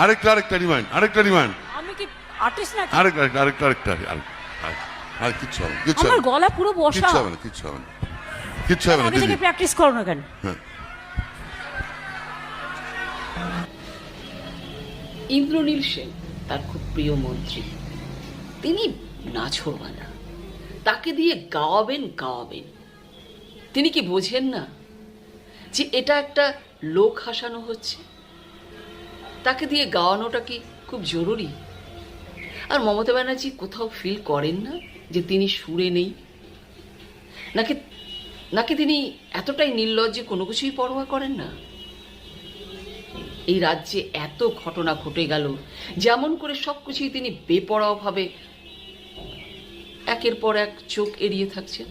আরেকটা আরেকটা রিমান্ড আরেকটা রিমান্ড আমি কি আর্টিস্ট না আরেকটা আরেকটা আরেকটা। আর কিচ্ছু হবে কিচ্ছু আমার গলা পুরো বসা। কিচ্ছু হবে না কিচ্ছু হবে না। কিচ্ছু হবে না থেকে প্র্যাকটিস করো না কেন? হ্যাঁ। ইন্দ্রনীল সেন তার খুব প্রিয় মন্ত্রী। তিনি নাছোড়বানা তাকে দিয়ে গাওয়াবেন গাওয়াবেন। তিনি কি বোঝেন না যে এটা একটা লোক হাসানো হচ্ছে? তাকে দিয়ে গাওয়ানোটা কি খুব জরুরি? আর মমতা ব্যানার্জি কোথাও ফিল করেন না যে তিনি সুরে নেই? নাকি নাকি তিনি এতটাই নির্লজ্জে কোনো কিছুই পরোয়া করেন না? এই রাজ্যে এত ঘটনা ঘটে গেল, যেমন করে সব কিছুই তিনি বেপরোয়াভাবে একের পর এক চোখ এড়িয়ে থাকছেন।